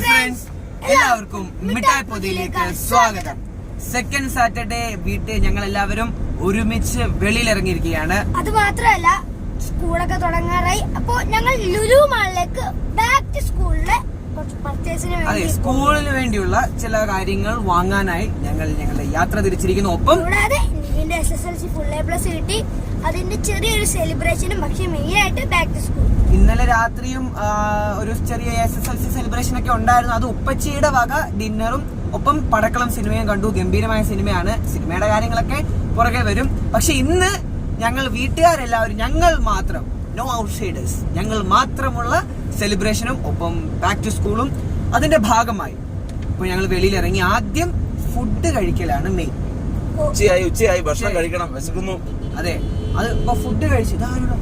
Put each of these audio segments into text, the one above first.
Hi friends എല്ലാവർക്കും മിഠായി പൊതിയിലേക്ക് സ്വാഗതം. സെക്കൻഡ് സാറ്റർഡേ വീട്ടിൽ ഞങ്ങൾ എല്ലാവരും ഒരുമിച്ച് വെളിയിലിറങ്ങിയിരിക്കുകയാണ്. അത് മാത്രമല്ല സ്കൂളൊക്കെ തുടങ്ങാറായി. അപ്പോ ഞങ്ങൾ ലുലു മാളിലേക്ക് ബാക്ക് ടു സ്കൂളിലെ അതെ സ്കൂളിന് വേണ്ടിയുള്ള ചില കാര്യങ്ങൾ വാങ്ങാനായി ഞങ്ങൾ ഞങ്ങളുടെ യാത്ര തിരിച്ചിരിക്കുന്നു. ഒപ്പം കൂടാതെ നിവിന്റെ S S L C full A plus കിട്ടി. അതിന്റെ ചെറിയൊരു സെലിബ്രേഷനും പക്ഷെ മെയിൻ ആയിട്ട് ബാക്ക് ടു സ്കൂൾ ഇന്നലെ രാത്രിയും ഒരു ചെറിയ S S L C celebration ഒക്കെ ഉണ്ടായിരുന്നു. അത് ഉപ്പച്ചിയുടെ വക ഡിന്നറും ഒപ്പം പടക്കളം സിനിമയും കണ്ടു. ഗംഭീരമായ സിനിമയാണ്. സിനിമയുടെ കാര്യങ്ങളൊക്കെ പുറകെ വരും. പക്ഷെ ഇന്ന് ഞങ്ങൾ വീട്ടുകാരെല്ലാവരും ഞങ്ങൾ മാത്രം നോ ഔട്ട്സൈഡേഴ്സ് ഞങ്ങൾ മാത്രമുള്ള സെലിബ്രേഷനും ഒപ്പം ബാക്ക് ടു സ്കൂളും അതിന്റെ ഭാഗമായി ഇപ്പോൾ ഞങ്ങൾ വെളിയിൽ ഇറങ്ങി ആദ്യം ഫുഡ് കഴിക്കലാണ് മെയിൻ ഉച്ചയായി ഉച്ചയായി. ഭക്ഷണം കഴിക്കണം. വിശക്കുന്നു. അതെ. അത് ഇപ്പൊ ഫുഡ് കഴിച്ചു ഇതാരുടെ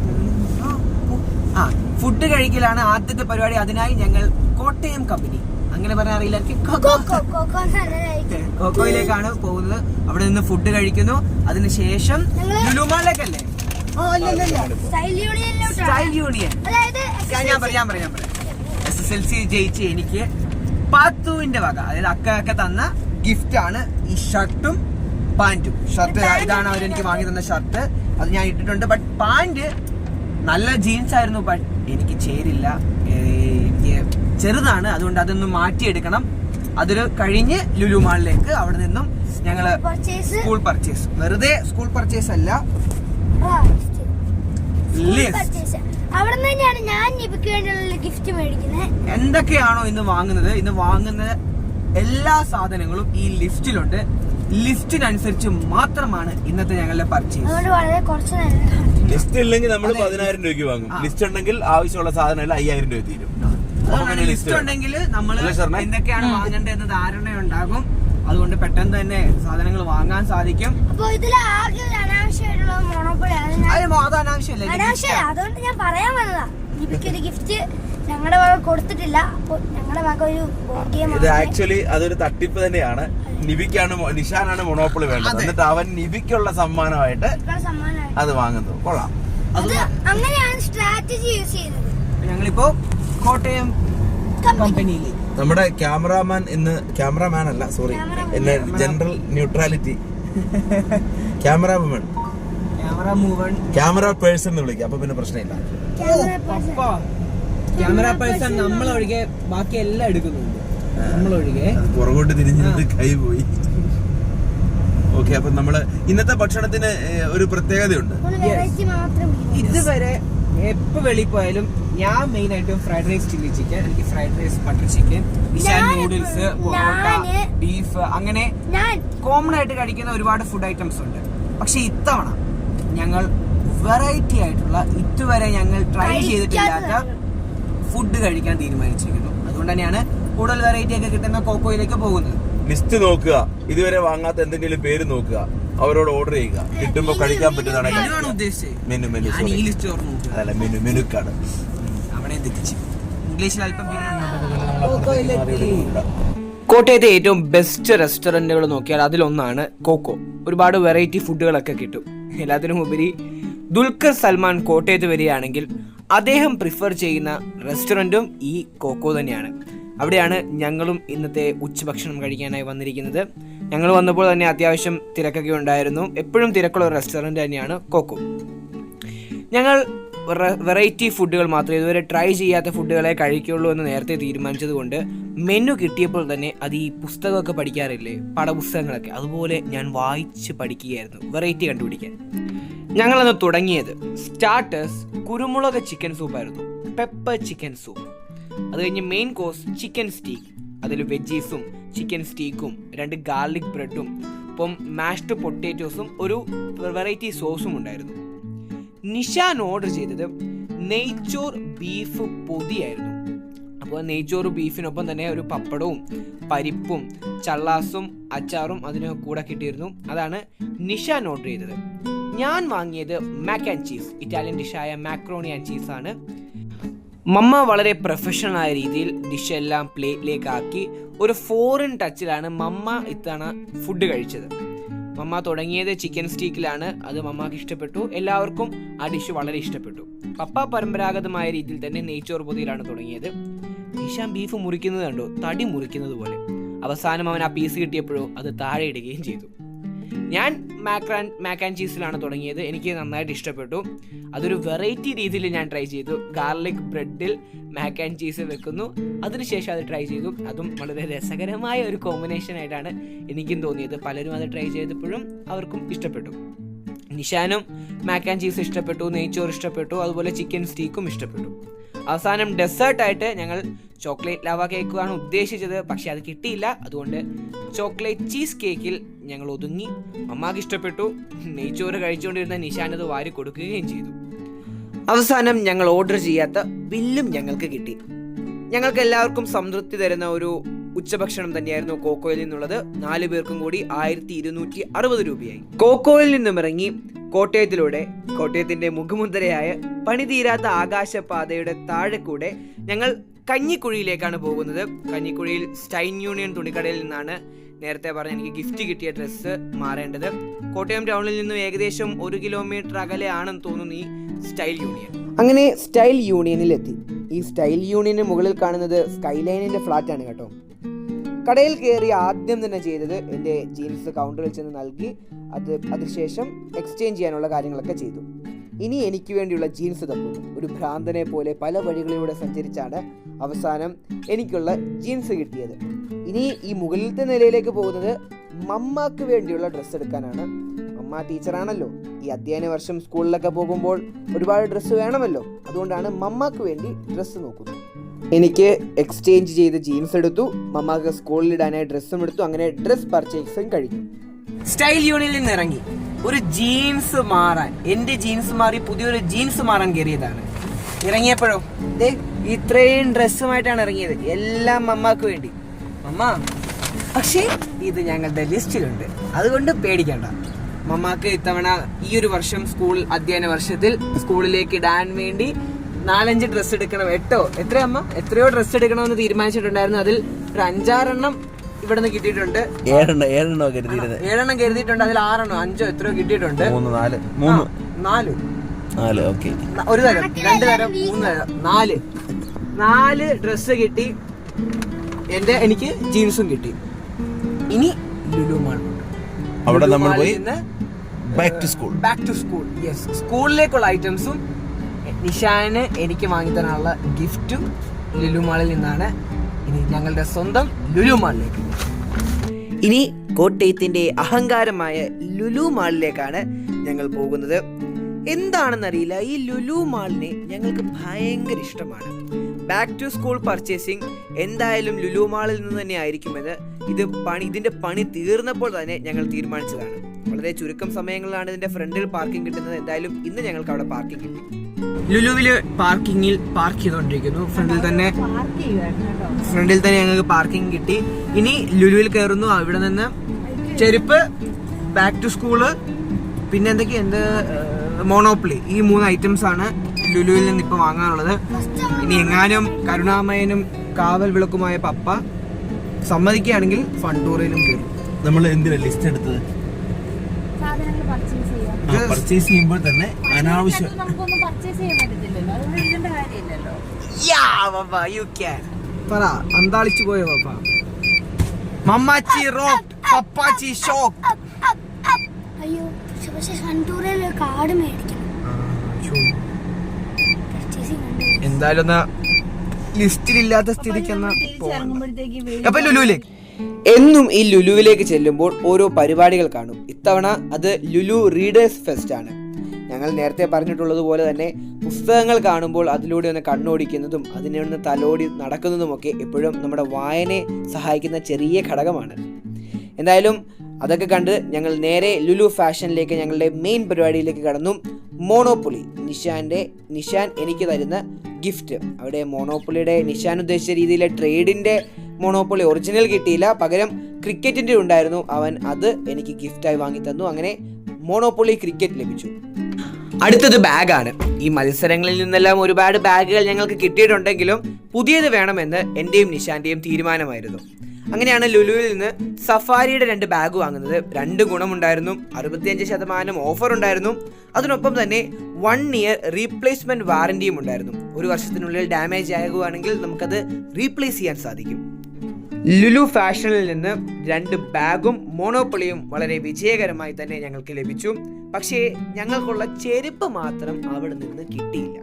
ആ, ഫുഡ് കഴിക്കലാണ് ആദ്യത്തെ പരിപാടി. അതിനായി ഞങ്ങൾ കോട്ടയം കമ്പനി അങ്ങനെ പറഞ്ഞാൽ അറിയില്ല. കൊക്കോയിലേക്കാണ് പോകുന്നത്. അവിടെ നിന്ന് ഫുഡ് കഴിക്കുന്നു. അതിനുശേഷം ലുലുമാളിലേക്കല്ലേ. സ്റ്റൈൽ യൂണിയൻ ഞാൻ പറയാം പറയാം എസ് എസ് എൽ സി ജയിച്ച് എനിക്ക് പാത്തുവിന്റെ വക അതായത് അക്ക അക്ക തന്ന ഗിഫ്റ്റ് ആണ് ഈ ഷർട്ടും പാന്റും. ഷർട്ട് ഇതാണ് അവർ എനിക്ക് വാങ്ങി തന്ന ഷർട്ട്. അത് ഞാൻ ഇട്ടിട്ടുണ്ട്. ബട്ട് പാന്റ് നല്ല ജീൻസ് ആയിരുന്നു ബട്ട് എനിക്ക് ചേരില്ല. എനിക്ക് ചെറുതാണ്. അതുകൊണ്ട് അതൊന്ന് മാറ്റിയെടുക്കണം. അതൊരു കഴിഞ്ഞ് ലുലു മാളിലേക്ക് അവിടെ നിന്നും ഞങ്ങൾ സ്കൂൾ പർച്ചേസ് വെറുതെ സ്കൂൾ പർച്ചേസ് അല്ല. എന്തൊക്കെയാണോ ഇന്ന് വാങ്ങുന്നത്? ഇന്ന് വാങ്ങുന്ന എല്ലാ സാധനങ്ങളും ഈ ലിസ്റ്റിലുണ്ട് ലിസ്റ്റിനനുസരിച്ച് മാത്രമാണ് ഇന്നത്തെ ഞങ്ങളുടെ പർച്ചേസ് വളരെ കുറച്ച് ലിസ്റ്റ് ഇല്ലെങ്കിൽ നമ്മൾ. പതിനായിരം രൂപയ്ക്ക് വാങ്ങും. ലിസ്റ്റ് ഉണ്ടെങ്കിൽ ആവശ്യമുള്ള സാധനം അയ്യായിരം രൂപ തീരും. ലിസ്റ്റ് ഉണ്ടെങ്കിൽ നമ്മൾ എന്തൊക്കെയാണ് വാങ്ങേണ്ടതെന്ന് ധാരണ ഉണ്ടാകും അതുകൊണ്ട് പെട്ടെന്ന് തന്നെ സാധനങ്ങൾ വാങ്ങാൻ സാധിക്കും. അത് ഞാൻ മോ- അത് അനാവശ്യമല്ലേ. അതുകൊണ്ട് ഞാൻ പറയാൻ വന്നതാ. നിബിക്ക് ഗിഫ്റ്റ് ഞങ്ങളുടെ വക കൊടുത്തിട്ടില്ല. അപ്പോ ഞങ്ങളുടെ വക ഒരു ബോർഡ് ഗെയിം ഇത് ആക്ച്വലി അതൊരു തട്ടിപ്പ് തന്നെയാണ്. നിബിക്കാണ് നിഷാനാണ് മൊണോപ്പൊളി വേണ്ടത്. എന്നിട്ട് അവൻ നിബിക്കുള്ള സമ്മാനമായിട്ട് സമ്മാനമായി അത് വാങ്ങുന്നു. കൊള്ളാം. അങ്ങനെയാണ് സ്ട്രാറ്റജി യൂസ് ചെയ്യുന്നത്. ഞങ്ങളിപ്പോ കോട്ടയം കമ്പനിയിലേക്ക് നമ്മുടെ ക്യാമറാമാൻ ഇന്ന് ക്യാമറാമാൻ അല്ല സോറി. എന്നെ ജനറൽ ന്യൂട്രാലിറ്റി ക്യാമറാമാൻ ക്യാമറ മൂവൺ ക്യാമറ പേഴ്സൺ എന്ന് വിളിക്കാം. അപ്പൊ പിന്നെ പ്രശ്നമില്ല. ക്യാമറ പേഴ്സൺ നമ്മളൊഴികെ ബാക്കി എല്ലാം എടുക്കുന്നുണ്ട്. നമ്മളൊഴികെ. അത് പുറകോട്ട് തിരിഞ്ഞിട്ട് കൈ പോയി. ഓക്കെ അപ്പൊ നമ്മൾ ഇന്നത്തെ ഭക്ഷണത്തിന് ഒരു പ്രത്യേകതയുണ്ട്. ഇതുവരെ എപ്പോ വെളി പോയാലും ഞാൻ മെയിൻ ആയിട്ടും ഫ്രൈഡ് റൈസ് ചില്ലി ചിക്കൻ എനിക്ക് fried rice butter chicken Ishan noodles porotta beef അങ്ങനെ ഞാൻ കോമൺ ആയിട്ട് കഴിക്കുന്ന ഒരുപാട് ഫുഡ് ഐറ്റംസ് ഉണ്ട്. പക്ഷെ ഇത്തവണ ഞങ്ങൾ വെറൈറ്റി ആയിട്ടുള്ള ഇതുവരെ ഞങ്ങൾ ട്രൈ ചെയ്തിട്ടില്ലാത്ത ഫുഡ് കഴിക്കാൻ തീരുമാനിച്ചിരിക്കുന്നു. അതുകൊണ്ട് തന്നെയാണ് കൂടുതൽ വെറൈറ്റി ഒക്കെ കിട്ടുന്ന കോക്കോയിലേക്ക് പോകുന്നത്. ലിസ്റ്റ് നോക്കുക. ഇതുവരെ വാങ്ങാത്ത എന്തെങ്കിലും പേര് നോക്കുക. അവരോട് ഓർഡർ ചെയ്യുക. കിട്ടുമ്പോ കഴിക്കാൻ പറ്റുന്നതാണ് മെനു മെനു അതല്ല മെനു മെനു കാർഡ് അവിടെ ഇംഗ്ലീഷിൽ അല്പം. കോട്ടയത്തെ ഏറ്റവും ബെസ്റ്റ് റെസ്റ്റോറന്റുകൾ നോക്കിയാൽ അതിലൊന്നാണ് കോക്കോ. ഒരുപാട് വെറൈറ്റി ഫുഡുകളൊക്കെ കിട്ടും. എല്ലാത്തിനും ഉപരി ദുൽഖർ സൽമാൻ കോട്ടയത്ത് വരികയാണെങ്കിൽ അദ്ദേഹം പ്രിഫർ ചെയ്യുന്ന റെസ്റ്റോറന്റും ഈ കോക്കോ തന്നെയാണ്. അവിടെയാണ് ഞങ്ങളും ഇന്നത്തെ ഉച്ചഭക്ഷണം കഴിക്കാനായി വന്നിരിക്കുന്നത്. ഞങ്ങൾ വന്നപ്പോൾ തന്നെ അത്യാവശ്യം തിരക്കൊക്കെ ഉണ്ടായിരുന്നു. എപ്പോഴും തിരക്കുള്ള റെസ്റ്റോറന്റ് തന്നെയാണ് കോക്കോ ഞങ്ങൾ വെറൈറ്റി ഫുഡുകൾ മാത്രമേ ഇതുവരെ ട്രൈ ചെയ്യാത്ത ഫുഡുകളെ കഴിക്കുള്ളൂ എന്ന് നേരത്തെ തീരുമാനിച്ചതുകൊണ്ട് മെനു കിട്ടിയപ്പോൾ തന്നെ അത് ഈ പുസ്തകമൊക്കെ പഠിക്കാറില്ലേ? പാഠപുസ്തകങ്ങളൊക്കെ. അതുപോലെ ഞാൻ വായിച്ച് പഠിക്കുകയായിരുന്നു. വെറൈറ്റി കണ്ടുപിടിക്കാൻ. ഞങ്ങളന്ന് തുടങ്ങിയത് സ്റ്റാർട്ടേഴ്സ് കുരുമുളക് ചിക്കൻ സൂപ്പായിരുന്നു പെപ്പർ ചിക്കൻ സൂപ്പ് അത് കഴിഞ്ഞ് മെയിൻ കോഴ്സ് ചിക്കൻ സ്റ്റീക്ക് അതിൽ വെജീസും ചിക്കൻ സ്റ്റീക്കും രണ്ട് ഗാർലിക് ബ്രെഡും ഒപ്പം മാഷ്ഡ് പൊട്ടേറ്റോസും ഒരു വെറൈറ്റി സോസും ഉണ്ടായിരുന്നു. നിഷാൻ ഓർഡർ ചെയ്തത് നെയ്ച്ചോർ ബീഫ് പൊതിയായിരുന്നു. അപ്പോൾ നെയ്ച്ചോറ് ബീഫിനൊപ്പം തന്നെ ഒരു പപ്പടവും പരിപ്പും ചള്ളാസും അച്ചാറും അതിന് കൂടെ കിട്ടിയിരുന്നു. അതാണ് നിഷാൻ ഓർഡർ ചെയ്തത്. ഞാൻ വാങ്ങിയത് മാക്ക് ആൻഡ് ചീസ് ഇറ്റാലിയൻ ഡിഷായ മാക്രോണി ആൻഡ് ചീസ് ആണ്. മമ്മ വളരെ പ്രൊഫഷണൽ ആയ രീതിയിൽ ഡിഷ് എല്ലാം പ്ലേറ്റിലേക്ക് ആക്കി ഒരു ഫോറിൻ ടച്ചിലാണ് മമ്മ ഇത്തവണ ഫുഡ് കഴിച്ചത്. മമ്മ തുടങ്ങിയത് ചിക്കൻ സ്റ്റീക്കിലാണ് അത് മമ്മക്ക് ഇഷ്ടപ്പെട്ടു. എല്ലാവർക്കും ആ ഡിഷ് വളരെ ഇഷ്ടപ്പെട്ടു. പപ്പ പരമ്പരാഗതമായ രീതിയിൽ തന്നെ നെയ്ച്ചോർ പൊതിയിലാണ് തുടങ്ങിയത്. ഈശാൻ ബീഫ് മുറിക്കുന്നത് കണ്ടു? തടി മുറിക്കുന്നത് പോലെ. അവസാനം അവൻ ആ പീസ് കിട്ടിയപ്പോഴോ അത് താഴെ ഇടുകയും ചെയ്തു. ഞാൻ മാക്രാൻ മാക് ആൻഡ് ചീസിലാണ് തുടങ്ങിയത്. എനിക്ക് നന്നായിട്ട് ഇഷ്ടപ്പെട്ടു. അതൊരു വെറൈറ്റി രീതിയിൽ ഞാൻ ട്രൈ ചെയ്തു. ഗാർലിക് ബ്രെഡിൽ മാക്ക് ആൻഡ് ചീസ് വെക്കുന്നു. അതിനുശേഷം അത് ട്രൈ ചെയ്തു. അതും വളരെ രസകരമായ ഒരു കോമ്പിനേഷൻ ആയിട്ടാണ് എനിക്കും തോന്നിയത്. പലരും അത് ട്രൈ ചെയ്തപ്പോഴും അവർക്കും ഇഷ്ടപ്പെട്ടു. നിഷാനും മാക്ക് ആൻഡ് ചീസ് ഇഷ്ടപ്പെട്ടു നെയ്ച്ചോർ ഇഷ്ടപ്പെട്ടു അതുപോലെ ചിക്കൻ സ്റ്റീക്കും ഇഷ്ടപ്പെട്ടു. അവസാനം ഡെസേർട്ടായിട്ട് ഞങ്ങൾ ചോക്ലേറ്റ് ലവ കേക്കാണ് ഉദ്ദേശിച്ചത്. പക്ഷെ അത് കിട്ടിയില്ല. അതുകൊണ്ട് ചോക്ലേറ്റ് ചീസ് കേക്കിൽ ഞങ്ങൾ ഒതുങ്ങി അമ്മാക്ക് ഇഷ്ടപ്പെട്ടു. നെയ്ച്ചോറ് കഴിച്ചുകൊണ്ടിരുന്ന നിശാനത് വാരി കൊടുക്കുകയും ചെയ്തു. അവസാനം ഞങ്ങൾ ഓർഡർ ചെയ്യാത്ത ബില്ലും ഞങ്ങൾക്ക് കിട്ടി. ഞങ്ങൾക്ക് എല്ലാവർക്കും സംതൃപ്തി തരുന്ന ഒരു ഉച്ചഭക്ഷണം തന്നെയായിരുന്നു കോക്കോയിൽ നിന്നുള്ളത്. നാലു പേർക്കും കൂടി ആയിരത്തി ഇരുന്നൂറ്റി അറുപത് രൂപയായി. കോക്കോയിൽ നിന്നും ഇറങ്ങി കോട്ടയത്തിലൂടെ കോട്ടയത്തിന്റെ മുഖമുദ്രയായ പണിതീരാത്ത ആകാശപാതയുടെ താഴെ കൂടെ ഞങ്ങൾ കഞ്ഞിക്കുഴിയിലേക്കാണ് പോകുന്നത്. കഞ്ഞിക്കുഴിയിൽ സ്റ്റൈൻ യൂണിയൻ തുണിക്കടയിൽ നിന്നാണ് നേരത്തെ പറഞ്ഞ എനിക്ക് ഗിഫ്റ്റ് കിട്ടിയ ഡ്രസ്സ് മാറേണ്ടത്. കോട്ടയം ടൗണിൽ നിന്നും ഏകദേശം ഒരു കിലോമീറ്റർ അകലെ ആണെന്ന് തോന്നുന്നു ഈ സ്റ്റൈൽ യൂണിയൻ അങ്ങനെ സ്റ്റൈൽ യൂണിയനിൽ എത്തി ഈ സ്റ്റൈൽ യൂണിയന് മുകളിൽ കാണുന്നത് സ്കൈലൈനിന്റെ ഫ്ലാറ്റ് ആണ് കേട്ടോ. കടയിൽ കയറി ആദ്യം തന്നെ ചെയ്തത് എന്റെ ജീൻസ് കൗണ്ടറിൽ ചെന്ന് നൽകി. അത് അതിനുശേഷം എക്സ്ചേഞ്ച് ചെയ്യാനുള്ള കാര്യങ്ങളൊക്കെ ചെയ്തു. ഇനി എനിക്ക് വേണ്ടിയുള്ള ജീൻസ് തപ്പുന്നു. ഒരു ഭ്രാന്തനെ പോലെ പല വഴികളിലൂടെ സഞ്ചരിച്ചാണ് അവസാനം എനിക്കുള്ള ജീൻസ് കിട്ടിയത്. ഇനി ഈ മുകളിലത്തെ നിലയിലേക്ക് പോകുന്നത് മമ്മാക്ക് വേണ്ടിയുള്ള ഡ്രസ്സ് എടുക്കാനാണ്. മമ്മ ടീച്ചറാണല്ലോ. ഈ അധ്യയന വർഷം സ്കൂളിലൊക്കെ പോകുമ്പോൾ ഒരുപാട് ഡ്രസ്സ് വേണമല്ലോ. അതുകൊണ്ടാണ് മമ്മാക്ക് വേണ്ടി ഡ്രസ്സ് നോക്കുന്നത്. എനിക്ക് എക്സ്ചേഞ്ച് ചെയ്ത് ജീൻസ് എടുത്തു. മമ്മാക്ക് സ്കൂളിൽ ഇടാനായി ഡ്രസ്സും എടുത്തു. അങ്ങനെ ഡ്രസ് പർച്ചേസും കഴിഞ്ഞു. സ്റ്റൈൽ യൂണിയനിൽ നിന്ന് ഇറങ്ങി. ഒരു ജീൻസ് മാറാൻ. എന്റെ ജീൻസ് മാറി പുതിയൊരു ജീൻസ് മാറാൻ കയറിയതാണ്. ഇറങ്ങിയപ്പോഴോ? ദേ ഇത്രയും ഡ്രസ്സുമായിട്ടാണ് ഇറങ്ങിയത്. എല്ലാം മമ്മാക്ക് വേണ്ടി. മമ്മ പക്ഷേ ഇത് ഞങ്ങളുടെ ലിസ്റ്റിലുണ്ട്. അതുകൊണ്ട് പേടിക്കണ്ട. മമ്മാക്ക് ഇത്തവണ ഈ ഒരു വർഷം സ്കൂൾ അധ്യയന വർഷത്തിൽ സ്കൂളിലേക്ക് ഇടാൻ വേണ്ടി നാലഞ്ച് ഡ്രസ്സ് എടുക്കണം. എട്ടോ? എത്ര അമ്മ? എത്രയോ ഡ്രസ്സ് എടുക്കണമെന്ന് തീരുമാനിച്ചിട്ടുണ്ടായിരുന്നു. അതിൽ ഒരു അഞ്ചാറെണ്ണം ഇവിടെ നിന്ന് കിട്ടിയിട്ടുണ്ട്. ഏഴെണ്ണം ഏഴെണ്ണോ കരുതിയിരുന്നത് ഏഴെണ്ണം കരുതിയിട്ടുണ്ട്. അതിൽ ആറെണ്ണം അഞ്ചോ എത്രയോ കിട്ടിയിട്ടുണ്ട്. മൂന്ന് നാല്. മൂന്ന്. നാല്. നാല് ഓക്കെ. ഒരു തരം. രണ്ട് തരം മൂന്ന് തരം. നാല്. നാല് ഡ്രസ്സ് കിട്ടി. എന്റെ എനിക്ക് ജീൻസും കിട്ടി. ഇനി ലുലു മാൾ അവിടെ നമ്മൾ പോയി back to school back to school yes സ്കൂളിലേക്കുള്ള ഐറ്റംസും നിഷാന് എനിക്ക് വാങ്ങി തരാനുള്ള ഗിഫ്റ്റും ലുലു മാളിൽ നിന്നാണ്. ഇനി ഞങ്ങളുടെ സ്വന്തം ലുലു മാളിലേക്ക്. ഇനി കോട്ടയത്തിന്റെ അഹങ്കാരമായ ലുലു മാളിലേക്കാണ് ഞങ്ങൾ പോകുന്നത്. എന്താണെന്നറിയില്ല ഈ ലുലു മാളിനെ ഞങ്ങൾക്ക് ഭയങ്കര ഇഷ്ടമാണ്. ബാക്ക് ടു സ്കൂൾ പർച്ചേസിംഗ് എന്തായാലും ലുലു മാളിൽ നിന്ന് തന്നെ ആയിരിക്കുമെന്ന് ഇത് പണി പണി തീർന്നപ്പോൾ തന്നെ ഞങ്ങൾ തീരുമാനിച്ചതാണ്. വളരെ ചുരുക്കം സമയങ്ങളിലാണ് ഇതിന്റെ ഫ്രണ്ടിൽ പാർക്കിംഗ് കിട്ടുന്നത്. എന്തായാലും ഇന്ന് ഞങ്ങൾക്ക് അവിടെ പാർക്കിംഗ് കിട്ടി. ലുലുവിൽ പാർക്കിങ്ങിൽ പാർക്ക് ചെയ്തുകൊണ്ടിരിക്കുന്നു ഫ്രണ്ടിൽ തന്നെ ഫ്രണ്ടിൽ തന്നെ ഞങ്ങൾക്ക് പാർക്കിംഗ് കിട്ടി. ഇനി ലുലുവിൽ കയറുന്നു. അവിടെ നിന്ന് ചെരുപ്പ് ബാക്ക് ടു സ്കൂൾ പിന്നെ എന്തൊക്കെയാ എന്ത് മോണോപ്ലി ഈ മൂന്ന് ഐറ്റംസ് ആണ് ലുലുവിൽ നിന്ന് ഇപ്പൊ വാങ്ങാനുള്ളത് ഇനി എങ്ങാനും കരുണാമയനും കാവൽ വിളക്കുമായ പപ്പ സമ്മതിക്കുകയാണെങ്കിൽ ഫണ്ടൂറിലും കയറും. നമ്മൾ എന്തിനാ ലിസ്റ്റ് എടുത്തത്? പർച്ചേസ് ചെയ്യാം. പർച്ചേസ് ചെയ്യുമ്പോൾ തന്നെ അനാവശ്യം പറ അന്താളിച്ചു പോയോ പാപ്പ മമ്മാച്ചി റോക്ക് പപ്പാച്ചി ഷോക്ക്. അയ്യോ പക്ഷെ സൺടൂറിൽ കാർഡ് മേടിക്കണം. എന്തായാലും ലിസ്റ്റിലില്ലാത്ത എന്തായാലും എന്നാ അപ്പൊ ലുലുവിലേക്ക്. എന്നും ഈ ലുലുവിലേക്ക് ചെല്ലുമ്പോൾ ഓരോ പരിപാടികൾ കാണും. ഇത്തവണ അത് ലുലു റീഡേഴ്സ് ഫെസ്റ്റ് ആണ്. ഞങ്ങൾ നേരത്തെ പറഞ്ഞിട്ടുള്ളത് പോലെ തന്നെ പുസ്തകങ്ങൾ കാണുമ്പോൾ അതിലൂടെ ഒന്ന് കണ്ണോടിക്കുന്നതും അതിനെ ഒന്ന് തലോടി നടക്കുന്നതുമൊക്കെ എപ്പോഴും നമ്മുടെ വായനയെ സഹായിക്കുന്ന ചെറിയ ഘടകമാണ്. എന്തായാലും അതൊക്കെ കണ്ട് ഞങ്ങൾ നേരെ ലുലു ഫാഷനിലേക്ക് ഞങ്ങളുടെ മെയിൻ പരിപാടിയിലേക്ക് കടന്നു. മോണോപ്പൊളി നിഷാന്റെ നിഷാൻ എനിക്ക് തരുന്ന ഗിഫ്റ്റ് അവിടെ മോണോപ്പൊളിയുടെ നിഷാൻ ഉദ്ദേശിച്ച രീതിയിലെ ട്രേഡിന്റെ മോണോപ്പൊളി ഒറിജിനൽ കിട്ടിയില്ല. പകരം ക്രിക്കറ്റിന്റെ ഉണ്ടായിരുന്നു. അവൻ അത് എനിക്ക് ഗിഫ്റ്റായി വാങ്ങി തന്നു. അങ്ങനെ മോണോപ്പൊളി ക്രിക്കറ്റ് ലഭിച്ചു. അടുത്തത് ബാഗാണ് ഈ മത്സരങ്ങളിൽ നിന്നെല്ലാം ഒരുപാട് ബാഗുകൾ ഞങ്ങൾക്ക് കിട്ടിയിട്ടുണ്ടെങ്കിലും പുതിയത് വേണമെന്ന് എന്റെയും നിഷാന്റെയും തീരുമാനമായിരുന്നു. അങ്ങനെയാണ് ലുലുവിൽ നിന്ന് സഫാരിയുടെ രണ്ട് ബാഗ് വാങ്ങുന്നത്. രണ്ട് ഗുണമുണ്ടായിരുന്നു. അറുപത്തിയഞ്ച് ശതമാനം ഓഫർ ഉണ്ടായിരുന്നു. അതിനൊപ്പം തന്നെ വൺ ഇയർ റീപ്ലേസ്മെന്റ് വാറന്റിയും ഉണ്ടായിരുന്നു. ഒരു വർഷത്തിനുള്ളിൽ ഡാമേജ് ആകുകയാണെങ്കിൽ നമുക്കത് റീപ്ലേസ് ചെയ്യാൻ സാധിക്കും. ലുലു ഫാഷനിൽ നിന്ന് രണ്ട് ബാഗും മോണോപ്പൊളിയും വളരെ വിജയകരമായി തന്നെ ഞങ്ങൾക്ക് ലഭിച്ചു. പക്ഷേ ഞങ്ങൾക്കുള്ള ചെരുപ്പ് മാത്രം അവിടെ നിന്ന് കിട്ടിയില്ല.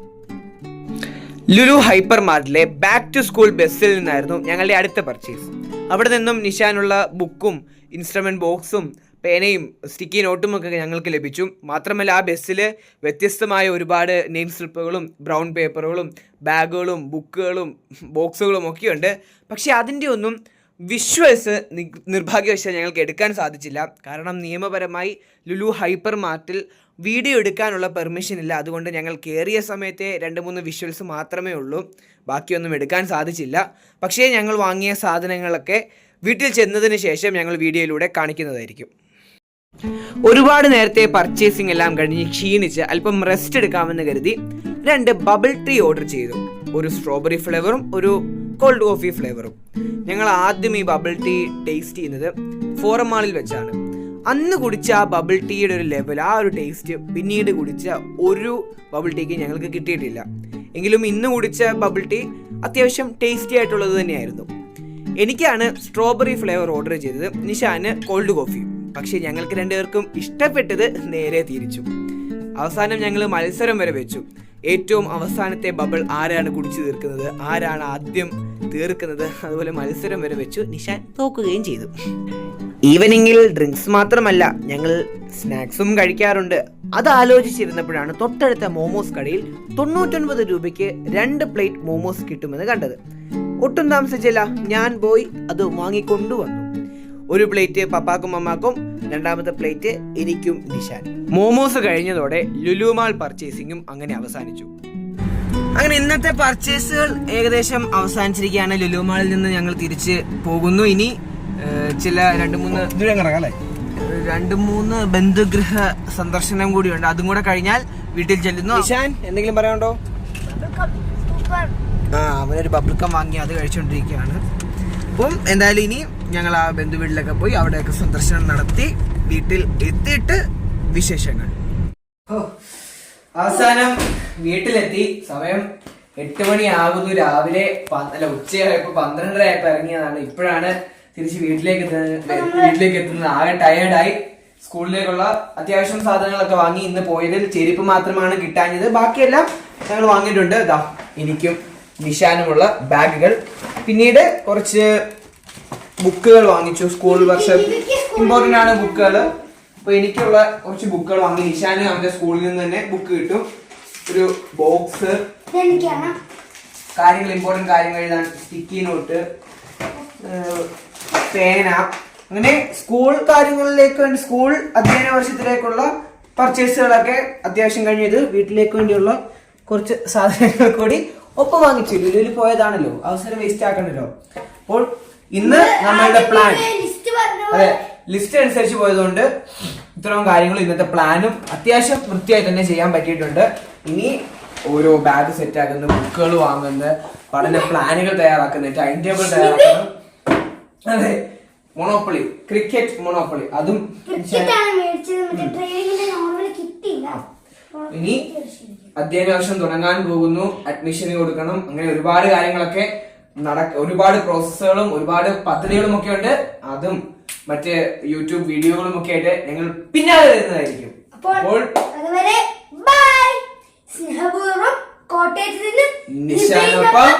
ലുലു ഹൈപ്പർ മാർട്ടിലെ ബാക്ക് ടു സ്കൂൾ ബസ്സിൽ നിന്നായിരുന്നു ഞങ്ങളുടെ അടുത്ത പർച്ചേസ്. അവിടെ നിന്നും നിഷാനുള്ള ബുക്കും ഇൻസ്ട്രുമെന്റ് ബോക്സും പേനയും സ്റ്റിക്കി നോട്ടും ഒക്കെ ഞങ്ങൾക്ക് ലഭിച്ചു. മാത്രമല്ല ആ ബസ്സിൽ വ്യത്യസ്തമായ ഒരുപാട് നെയിം സ്ലിപ്പുകളും ബ്രൗൺ പേപ്പറുകളും ബാഗുകളും ബുക്കുകളും ബോക്സുകളും ഒക്കെയുണ്ട് പക്ഷേ അതിന്റെ ഒന്നും വിഷ്വൽസ് നിർഭാഗ്യവശാൽ ഞങ്ങൾക്ക് എടുക്കാൻ സാധിച്ചില്ല. കാരണം നിയമപരമായി ലുലു ഹൈപ്പർ മാർട്ടിൽ വീഡിയോ എടുക്കാനുള്ള പെർമിഷൻ ഇല്ല. അതുകൊണ്ട് ഞങ്ങൾ കയറിയ സമയത്തെ രണ്ട് മൂന്ന് വിഷ്വൽസ് മാത്രമേ ഉള്ളൂ. ബാക്കിയൊന്നും എടുക്കാൻ സാധിച്ചില്ല. പക്ഷേ ഞങ്ങൾ വാങ്ങിയ സാധനങ്ങളൊക്കെ വീട്ടിൽ ചെന്നതിന് ശേഷം ഞങ്ങൾ വീഡിയോയിലൂടെ കാണിക്കുന്നതായിരിക്കും. ഒരുപാട് നേരത്തെ പർച്ചേസിംഗ് എല്ലാം കഴിഞ്ഞ് ക്ഷീണിച്ച് അല്പം റെസ്റ്റ് എടുക്കാമെന്ന് കരുതി രണ്ട് ബബിൾ ടീ ഓർഡർ ചെയ്തു. ഒരു സ്ട്രോബെറി ഫ്ലേവറും ഒരു കോൾഡ് കോഫി ഫ്ലേവറും ഞങ്ങൾ ആദ്യം ഈ ബബിൾ ടീ ടേസ്റ്റ് ചെയ്യുന്നത് ഫോറം മാളിൽ വെച്ചാണ്. അന്ന് കുടിച്ച ആ ബബിൾ ടീയുടെ ഒരു ലെവൽ ആ ഒരു ടേസ്റ്റ് പിന്നീട് കുടിച്ച ഒരു ബബിൾ ടീക്ക് ഞങ്ങൾക്ക് കിട്ടിയിട്ടില്ല. എങ്കിലും ഇന്ന് കുടിച്ച ബബിൾ ടീ അത്യാവശ്യം ടേസ്റ്റി ആയിട്ടുള്ളത് തന്നെയായിരുന്നു. എനിക്കാണ് സ്ട്രോബെറി ഫ്ലേവർ ഓർഡർ ചെയ്തത് നിഷാന് കോൾഡ് കോഫി പക്ഷേ ഞങ്ങൾക്ക് രണ്ടുപേർക്കും ഇഷ്ടപ്പെട്ടത് നേരെ തിരിച്ചു. അവസാനം ഞങ്ങൾ മത്സരം വരെ വെച്ചു. ഏറ്റവും അവസാനത്തെ ബബിൾ ആരാണ് കുടിച്ചു തീർക്കുന്നത്? ആരാണ് ആദ്യം തീർക്കുന്നത്? അതുപോലെ മത്സരം വരെ വെച്ചു. നിഷാൻ തോക്കുകയും ചെയ്തു. ഈവനിങ്ങിൽ ഡ്രിങ്ക്സ് മാത്രമല്ല ഞങ്ങൾ സ്നാക്സും കഴിക്കാറുണ്ട്. അത് ആലോചിച്ചിരുന്നപ്പോഴാണ് തൊട്ടടുത്ത മോമോസ് കടയിൽ തൊണ്ണൂറ്റൊൻപത് രൂപയ്ക്ക് രണ്ട് പ്ലേറ്റ് മോമോസ് കിട്ടുമെന്ന് കണ്ടത്. ഒട്ടും താമസിച്ചില്ല. ഞാൻ പോയി അത് വാങ്ങിക്കൊണ്ടുവന്നു. ഒരു പ്ലേറ്റ് പപ്പാക്കും മമ്മാക്കും രണ്ടാമത്തെ പ്ലേറ്റ് എനിക്കും നിഷാൻ. മോമോസ് കഴിഞ്ഞതോടെ ലുലുമാൾ പർച്ചേസിങ്ങും അങ്ങനെ അവസാനിച്ചു. അങ്ങനെ ഇന്നത്തെ പർച്ചേസുകൾ ഏകദേശം അവസാനിച്ചിരിക്കുകയാണ്. ലുലുമാളിൽ നിന്ന് ഞങ്ങൾ തിരിച്ച് പോകുന്നു. ഇനി ചില രണ്ട് മൂന്ന് രണ്ട് മൂന്ന് ബന്ധുഗൃഹ സന്ദർശനം കൂടിയുണ്ട്. അതും കൂടെ കഴിഞ്ഞാൽ വീട്ടിൽ ചെല്ലുന്നു. നിഷാൻ എന്തെങ്കിലും പറയാനുണ്ടോ? സൂപ്പർ ആ അവനൊരു ബബിൾക്കം വാങ്ങി അത് കഴിച്ചുകൊണ്ടിരിക്കുകയാണ് അപ്പം എന്തായാലും ഇനി ഞങ്ങൾ ആ ബന്ധു വീട്ടിലൊക്കെ പോയി അവിടെയൊക്കെ സന്ദർശനം നടത്തി വീട്ടിൽ എത്തിയിട്ട് വിശേഷങ്ങൾ. അവസാനം വീട്ടിലെത്തി. സമയം എട്ട് മണിയാകുന്നു രാവിലെ അല്ല ഉച്ചയായപ്പോ പന്ത്രണ്ടര ആയപ്പോ ഇറങ്ങിയതാണ്. ഇപ്പോഴാണ് തിരിച്ച് വീട്ടിലേക്ക് എത്തുന്നത്. വീട്ടിലേക്ക് എത്തുന്നത്. ആകെ ടയേർഡായി സ്കൂളിലേക്കുള്ള അത്യാവശ്യം സാധനങ്ങളൊക്കെ വാങ്ങി ഇന്ന് പോയതിൽ ചെരുപ്പ് മാത്രമാണ് കിട്ടാഞ്ഞത്. ബാക്കിയെല്ലാം ഞങ്ങൾ വാങ്ങിയിട്ടുണ്ട്. എനിക്കും നിഷാനുമുള്ള ബാഗുകൾ. പിന്നീട് കുറച്ച് ബുക്കുകൾ വാങ്ങിച്ചു. സ്കൂൾ വർഷം ഇമ്പോർട്ടന്റ് ആണ് ബുക്കുകൾ അപ്പൊ എനിക്കുള്ള കുറച്ച് ബുക്കുകൾ വാങ്ങി. നിഷാന് അവന്റെ സ്കൂളിൽ നിന്ന് തന്നെ ബുക്ക് കിട്ടും. ഒരു ബോക്സ്. കാര്യങ്ങൾ ഇമ്പോർട്ടന്റ് കാര്യങ്ങൾ എഴുതാൻ സ്റ്റിക്കി നോട്ട് പേന. അങ്ങനെ സ്കൂൾ കാര്യങ്ങളിലേക്ക് വേണ്ടി സ്കൂൾ അധ്യയന വർഷത്തിലേക്കുള്ള പർച്ചേസുകളൊക്കെ അത്യാവശ്യം കഴിഞ്ഞത് വീട്ടിലേക്ക് വേണ്ടിയുള്ള കുറച്ച് സാധനങ്ങൾ കൂടി ഒപ്പം വാങ്ങിച്ചു. ലുലുവിൽ പോയതാണല്ലോ. അവസരം വേസ്റ്റ് ആക്കണല്ലോ. അപ്പോൾ ഇന്ന് നമ്മളുടെ പ്ലാൻ അതെ ലിസ്റ്റ് അനുസരിച്ച് പോയതുകൊണ്ട് ഇത്രയും കാര്യങ്ങളും ഇന്നത്തെ പ്ലാനും അത്യാവശ്യം വൃത്തിയായി തന്നെ ചെയ്യാൻ പറ്റിയിട്ടുണ്ട്. ഇനി ഓരോ ബാഗ് സെറ്റ് ആക്കുന്നത് ബുക്കുകൾ വാങ്ങുന്നത് പഠന പ്ലാനുകൾ തയ്യാറാക്കുന്നത് ടൈം ടേബിൾ തയ്യാറാക്കുന്നത് അതെ മൊണോപ്പൊളി ക്രിക്കറ്റ് മൊണോപ്പൊളി അതും ഇനി അധ്യയന വർഷം തുടങ്ങാൻ പോകുന്നു. അഡ്മിഷന് കൊടുക്കണം. അങ്ങനെ ഒരുപാട് കാര്യങ്ങളൊക്കെ നട ഒരുപാട് പ്രോസസ്സുകളും ഒരുപാട് പദ്ധതികളും ഒക്കെ ഉണ്ട്. അതും മറ്റ് യൂട്യൂബ് വീഡിയോകളും ഒക്കെ ആയിട്ട് ഞങ്ങൾ പിന്നാലെ വരുന്നതായിരിക്കും. അപ്പോൾ അതുവരെ ബൈ സ്നേഹപൂർവം കോട്ടയത്ത് നിന്ന് നിശാനൊപ്പം